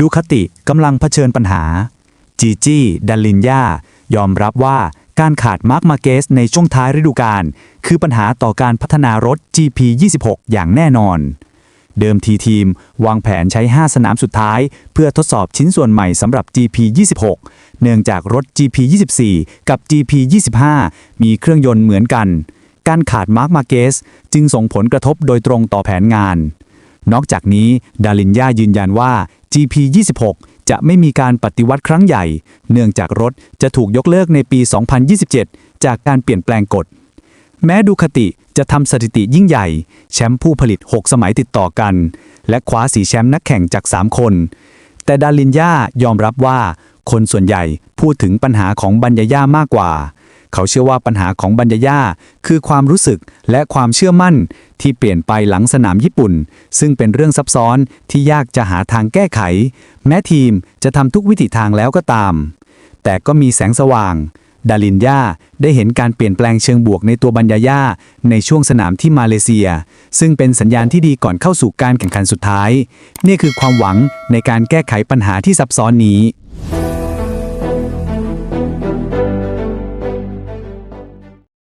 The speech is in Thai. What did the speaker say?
ดูคติกำลังเผชิญปัญหา จีจี้ดัลลินยายอมรับว่าการขาดมาร์คมาเกสในช่วงท้ายฤดูกาลคือปัญหาต่อการพัฒนารถ GP26 อย่างแน่นอน เดิมทีทีมวางแผนใช้ 5 สนามสุดท้าย เพื่อทดสอบชิ้นส่วนใหม่สำหรับ GP26 เนื่องจากรถ GP24 กับ GP25 มีเครื่องยนต์เหมือนกัน การขาดมาร์คมาเกสจึงส่งผลกระทบโดยตรงต่อแผนงาน นอกจากนี้ดาลินยายืนยันว่า GP26 จะไม่มีการปฏิวัติครั้งใหญ่ เนื่องจากรถจะถูกยกเลิกในปี 2027 จากการเปลี่ยนแปลงกฎ แม้ดูคติจะทำสถิติยิ่งใหญ่ แชมป์ผู้ผลิต 6 สมัยติดต่อกัน และคว้าสีแชมป์นักแข่งจาก 3 คน แต่ดาลินยายอมรับว่า คนส่วนใหญ่พูดถึงปัญหาของบัญญาย่ามากกว่า เขาเชื่อว่าปัญหาของบัญญาย่าคือความรู้สึกและความเชื่อมั่นที่เปลี่ยนไปหลังสนามญี่ปุ่น ซึ่งเป็นเรื่องซับซ้อนที่ยากจะหาทางแก้ไข แม้ทีมจะทำทุกวิถีทางแล้วก็ตาม แต่ก็มีแสงสว่าง ดาลินยาได้เห็นการเปลี่ยนแปลงเชิงบวกในตัวบัญญายาในช่วงสนามที่มาเลเซีย ซึ่งเป็นสัญญาณที่ดีก่อนเข้าสู่การแข่งขันสุดท้าย นี่คือความหวังในการแก้ไขปัญหาที่ซับซ้อนนี้